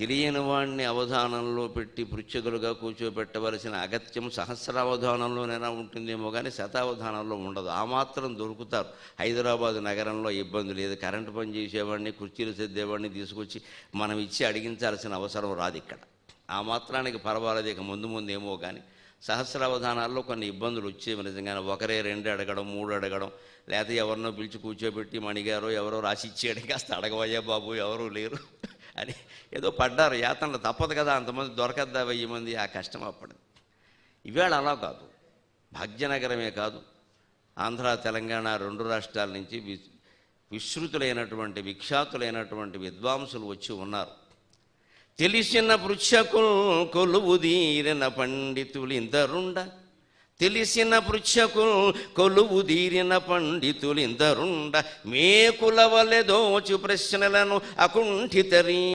తెలియని వాణ్ణి అవధానంలో పెట్టి పృచ్ఛకులుగా కూర్చోబెట్టవలసిన అగత్యం సహస్రావధానంలోనైనా ఉంటుందేమో కానీ శతావధానంలో ఉండదు. ఆ మాత్రం దొరుకుతారు. హైదరాబాద్ నగరంలో ఇబ్బంది లేదు. కరెంటు పని చేసేవాడిని కుర్చీలు సర్దేవాడిని తీసుకొచ్చి మనం ఇచ్చి అడిగించాల్సిన అవసరం రాదు ఇక్కడ. ఆ మాత్రానికి పర్వాలేదు. ఇక ముందు ముందు ఏమో కానీ సహస్రావధానాల్లో కొన్ని ఇబ్బందులు వచ్చేవి నిజంగానే. ఒకరే రెండు అడగడం మూడు అడగడం లేకపోతే ఎవరినో పిలిచి కూర్చోబెట్టి మణిగారో ఎవరో రాసి ఇచ్చి కాస్త అడగవయ్యా బాబు ఎవరూ లేరు. అని. ఏదో పడ్డారు యాతనలు తప్పదు కదా అంతమంది దొరకద్దా వెయ్యి మంది ఆ కష్టం అప్పటి ఇవాళ అలా కాదు. భాగ్యనగరమే కాదు. ఆంధ్ర తెలంగాణ రెండు రాష్ట్రాల నుంచి విశ్రుతులైనటువంటి విఖ్యాతులైనటువంటి విద్వాంసులు వచ్చి ఉన్నారు. తెలిసిన పృచ్ఛకులు కొలువుదీరిన పండితులిందరుండ తెలిసిన పృచ్ఛకులు కొలువుదీరిన పండితులిందరుండ మేకుల వలె దోచు ప్రశ్నలను అకుంఠితరీ